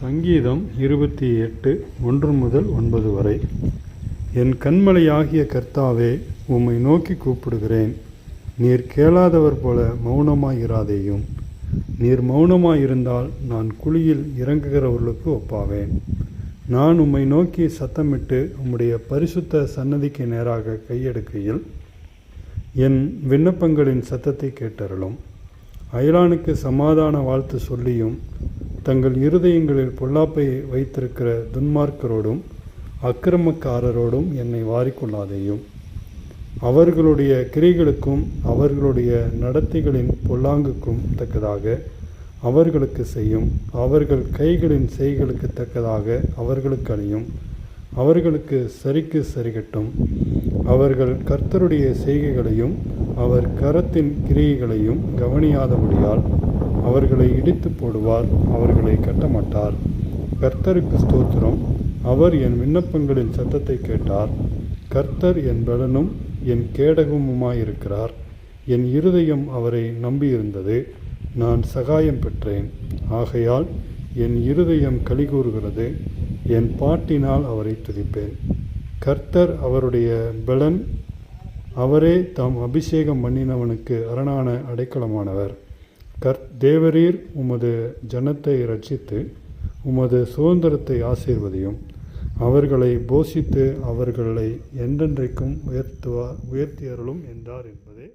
சங்கீதம் இருபத்தி எட்டு ஒன்று முதல் ஒன்பது வரை. என் கண்மலையாகிய கர்த்தாவே உம்மை நோக்கி கூப்பிடுகிறேன். நீர் கேளாதவர் போல மௌனமாயிராதேயும். நீர் மௌனமாயிருந்தால் நான் குழியில் இறங்குகிறவர்களுக்கு ஒப்பாவேன். நான் உம்மை நோக்கி சத்தமிட்டு உம்முடைய பரிசுத்த சன்னதிக்கு நேராக கையெடுக்கையில் என் விண்ணப்பங்களின் சத்தத்தை கேட்டருளும். அயலானுக்கு சமாதான வாழ்த்து சொல்லியும் தங்கள் இருதயங்களில் பொல்லாப்பை வைத்திருக்கிற துன்மார்க்கரோடும் அக்கிரமக்காரரோடும் என்னை வாரிக்கொள்ளாதேயும். அவர்களுடைய கிரிகளுக்கும் அவர்களுடைய நடத்தைகளின் பொல்லாங்குக்கும் தக்கதாக அவர்களுக்கு செய்யும் அவர்கள் கைகளின் செய்களுக்கு தக்கதாக அவர்களுக்கு அணியும். அவர்களுக்கு சரிக்கு சரிகட்டும். அவர்கள் கர்த்தருடைய செய்கைகளையும் அவர் கரத்தின் கிரியைகளையும் கவனியாதபடியால் அவர்களை இடித்து போடுவார் அவர்களை கட்டமாட்டார். கர்த்தருக்கு ஸ்தோத்திரம். அவர் என் விண்ணப்பங்களின் சத்தத்தை கேட்டார். கர்த்தர் என் பலனும் என் கேடகமுமாயிருக்கிறார். என் இருதயம் அவரை நம்பியிருந்தது. நான் சகாயம் பெற்றேன். ஆகையால் என் இருதயம் கலிகூறுகிறது. என் பாட்டினால் அவரை துதிப்பேன். கர்த்தர் அவருடைய பலன் அவரே தாம் அபிஷேகம் பண்ணினவனுக்கு அரணான அடைக்கலமானவர். கர் தேவரீர் உமது ஜனத்தை ரட்சித்து உமது சுதந்திரத்தை ஆசீர்வதியும். அவர்களை போஷித்து அவர்களை என்றென்றைக்கும் உயர்த்துவார் உயர்த்தியருளும் என்றார் என்பதே